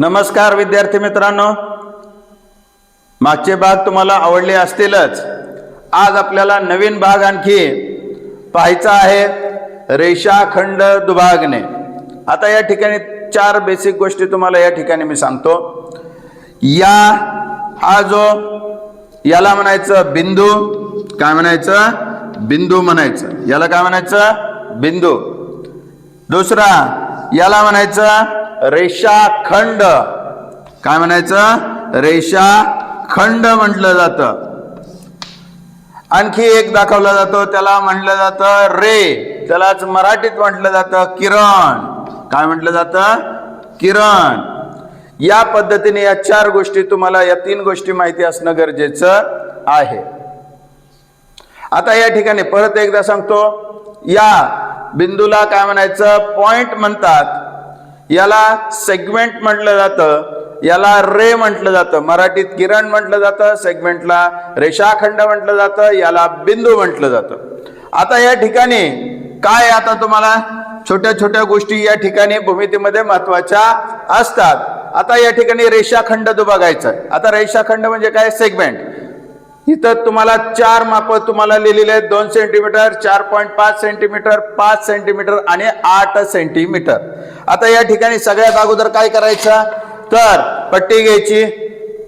नमस्कार विद्यार्थी मित्रांनो. मागचे भाग तुम्हाला आवडले असतीलच. आज आपल्याला नवीन भाग आणखी पाहायचा आहे रेषाखंड दुभागणे. आता या ठिकाणी चार बेसिक गोष्टी तुम्हाला या ठिकाणी मी सांगतो. या हा जो याला म्हणायचं बिंदू काय म्हणायचं? बिंदू म्हणायचं. याला काय म्हणायचं? बिंदू. दुसरा याला म्हणायचं रेषाखंड काय म्हणायचं? रेषाखंड म्हटलं जातं. आणखी एक दाखवला जातो त्याला म्हटलं जातं रे. त्यालाच मराठीत म्हटलं जातं किरण. काय म्हटलं जातं? किरण. या पद्धतीने या चार गोष्टी तुम्हाला या तीन गोष्टी माहिती असणं गरजेचं आहे. आता या ठिकाणी परत एकदा सांगतो. या बिंदूला काय म्हणायचं? पॉइंट म्हणतात. याला सेगमेंट म्हटलं जातं याला रे म्हटलं जातं मराठीत किरण म्हटलं जातं सेगमेंटला रेषाखंड म्हटलं जातं याला बिंदू म्हटलं जातं. आता या ठिकाणी काय आता तुम्हाला? छोट्या छोट्या गोष्टी या ठिकाणी भूमितीमध्ये महत्त्वाच्या असतात. आता या ठिकाणी रेषाखंड तो बघायचा आता रेषाखंड म्हणजे काय? सेगमेंट इथं तुम्हाला चार माप तुम्हाला लिहिलेले आहेत. दोन सेंटीमीटर चार पॉईंट पाच सेंटीमीटर पाच सेंटीमीटर आणि आठ सेंटीमीटर आता या ठिकाणी सगळ्यात अगोदर काय करायचं? तर पट्टी घ्यायची.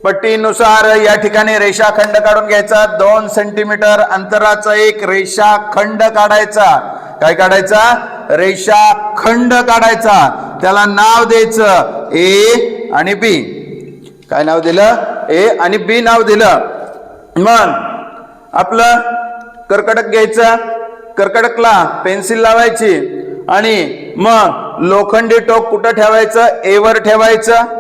पट्टीनुसार या ठिकाणी रेषाखंड काढून घ्यायचा. दोन सेंटीमीटर अंतराचा एक रेषाखंड काढायचा. काय काढायचा? रेषाखंड काढायचा. त्याला नाव द्यायचं ए आणि बी. काय नाव दिलं? ए आणि बी नाव दिलं. मग आपलं कर्कटक घ्यायचं कर्कटकला पेन्सिल लावायची आणि मग लोखंडी टोक कुठं ठेवायचं? ए वर ठेवायचं.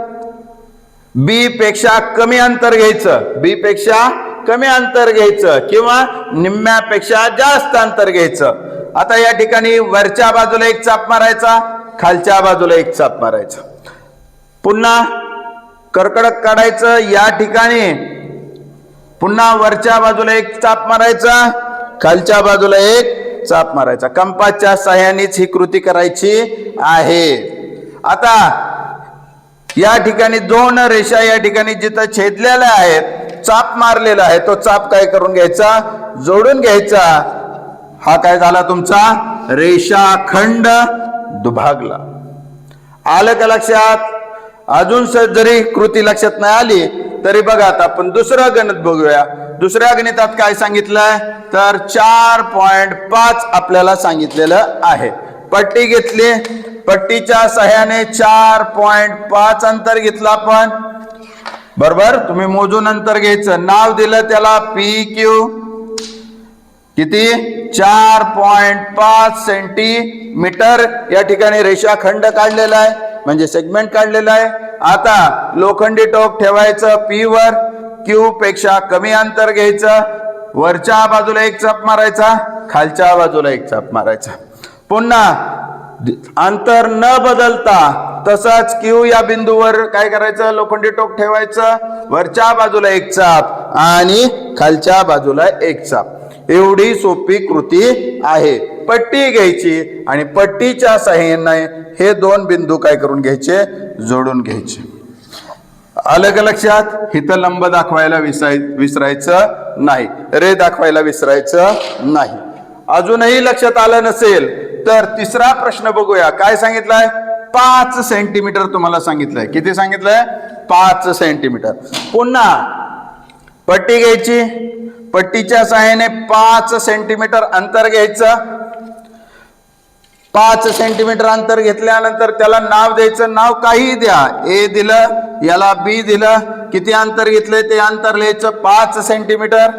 बी पेक्षा कमी अंतर घ्यायचं. बी पेक्षा कमी अंतर घ्यायचं किंवा निम्म्यापेक्षा जास्त अंतर घ्यायचं. आता या ठिकाणी वरच्या बाजूला एक चाप मारायचा खालच्या बाजूला एक चाप मारायचा. पुन्हा कर्कडक काढायचं. या ठिकाणी पुन्हा वरच्या बाजूला एक चाप मारायचा खालच्या बाजूला एक चाप मारायचा. कंपासच्या सहाय्यानेच ही कृती करायची आहे. आता या ठिकाणी दोन रेषा या ठिकाणी जिथं छेदलेल्या आहेत चाप मारलेला आहे तो चाप काय करून घ्यायचा? जोडून घ्यायचा. हा काय झाला तुमचा? रेषाखंड दुभागला. आलं का लक्षात? अजून जरी कृती लक्षात नाही आली तरी बघा आता आपण दुसरं गणित बघूया. दुसऱ्या गणितात काय सांगितलंय? तर चार पॉइंट पाच आपल्याला सांगितलेलं आहे. पट्टी घेतली. पट्टीच्या सहाय्याने चार पॉइंट पाच अंतर घेतलं आपण. बरोबर? तुम्ही मोजून अंतर घ्यायचं. नाव दिलं त्याला पी क्यू किती? चार पॉइंट पाच सेंटीमीटर या ठिकाणी रेषाखंड काढलेला आहे. म्हणजे सेगमेंट काढलेला आहे. आता लोखंडी टोक ठेवायचं पी वर क्यू पेक्षा कमी अंतर घ्यायचं वरच्या बाजूला एक चाप मारायचा खालच्या बाजूला एक चाप मारायचा. पुन्हा अंतर न बदलता तसंच क्यू या बिंदूवर काय करायचं? लोखंडी टोक ठेवायचं वरच्या बाजूला एक चाप आणि खालच्या बाजूला एक चाप. एवढी सोपी कृती आहे. पट्टी घ्यायची आणि पट्टीच्या सहाय्याने हे दोन बिंदू काय करून घ्यायचे? जोडून घ्यायचे. आलं का लक्षात? इथं लंब दाखवायला विसराय विसरायचं नाही. रे दाखवायला विसरायचं नाही. अजूनही लक्षात आलं नसेल तर तिसरा प्रश्न बघूया. काय सांगितलाय? पाच सेंटीमीटर तुम्हाला सांगितलंय. किती सांगितलंय? पाच सेंटीमीटर पुन्हा पट्टी घ्यायची. पट्टीच्या सहाय्याने पाच सेंटीमीटर अंतर घ्यायचं. पाच सेंटीमीटर अंतर घेतल्यानंतर त्याला नाव द्यायचं. नाव काही द्या. ए दिलं याला बी दिलं. किती अंतर घेतलंय ते अंतर लिहायचं पाच सेंटीमीटर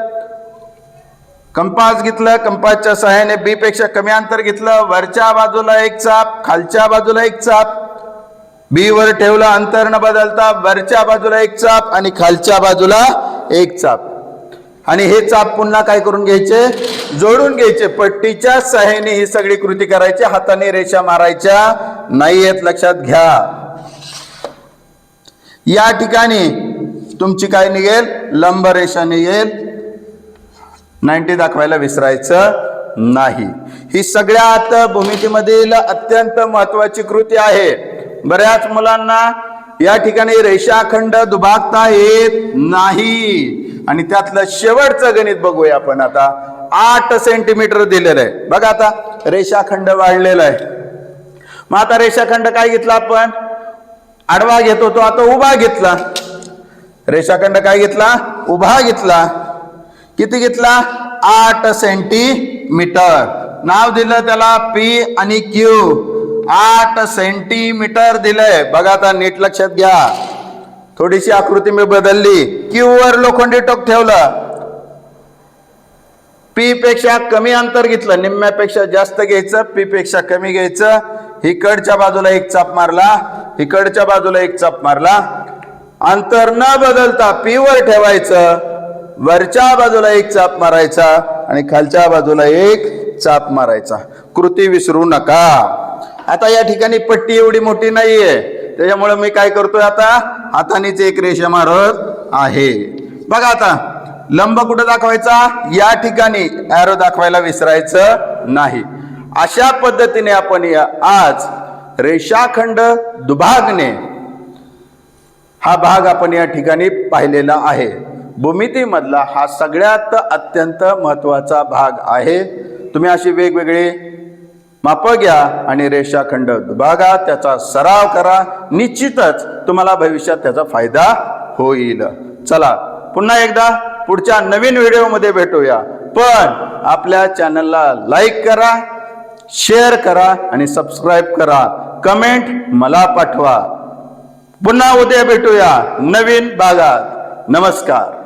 कंपास घेतलं कंपासच्या सहाय्याने बी पेक्षा कमी अंतर घेतलं. वरच्या बाजूला एक चाप खालच्या बाजूला एक चाप. बी वर ठेवलं अंतर न बदलता वरच्या बाजूला एक चाप आणि खालच्या बाजूला एक चाप. आणि हे चाप पुन्हा काय करून घ्यायचे? जोडून घ्यायचे. पट्टीच्या सहाय्याने ही सगळी कृती करायची. हाताने रेषा मारायच्या. नाही येत लक्षात घ्या. या ठिकाणी तुमची काय निघेल? लंब रेषा निघेल. नाईन्टी दाखवायला विसरायचं नाही. ही सगळ्यात भूमितीमधील अत्यंत महत्वाची कृती आहे. बऱ्याच मुलांना या ठिकाणी रेषाखंड दुभागता येत नाही. आणि त्यातलं शेवटचं गणित बघूया आपण आता. आठ सेंटीमीटर दिलेलं आहे. बघा आता रेषाखंड वाढलेला आहे. मग आता रेषाखंड काय घेतला आपण? आडवा घेतो तो आता उभा घेतला. रेषाखंड काय घेतला? उभा घेतला. किती घेतला? आठ सेंटीमीटर नाव दिलं त्याला पी आणि क्यू आठ सेंटीमीटर दिलंय. बघा आता नीट लक्षात घ्या. थोडीशी आकृती मी बदलली. क्यू वर लोखंडी टोक ठेवलं. पी पेक्षा कमी अंतर घेतलं. निम्म्यापेक्षा जास्त घ्यायचं. पी पेक्षा कमी घ्यायचं. इकडच्या बाजूला एक चाप मारला. इकडच्या बाजूला एक चाप मारला. अंतर न बदलता पी वर ठेवायचं. वरच्या बाजूला एक चाप मारायचा आणि खालच्या बाजूला एक चाप मारायचा. कृती विसरू नका. आता या ठिकाणी पट्टी एवढी मोठी नाहीये. त्याच्यामुळे मी काय करतोय आता? हातानेच एक रेषा मारत आहे. बघा आता लंब कुठं दाखवायचा? या ठिकाणी ॲरो दाखवायला विसरायचं नाही. अशा पद्धतीने आपण या आज रेषाखंड दुभागने हा भाग आपण या ठिकाणी पाहिलेला आहे. भूमितीमधला हा सगळ्यात अत्यंत महत्त्वाचा भाग आहे. तुम्ही अशी वेगवेगळे मापं घ्या आणि रेषाखंड दुभागा त्याचा सराव करा. निश्चितच तुम्हाला भविष्यात त्याचा फायदा होईल. चला पुन्हा एकदा पुढच्या नवीन व्हिडिओमध्ये भेटूया. पण आपल्या चॅनलला लाईक करा शेअर करा आणि सबस्क्राईब करा. कमेंट मला पाठवा. पुन्हा उद्या भेटूया नवीन भागात. नमस्कार.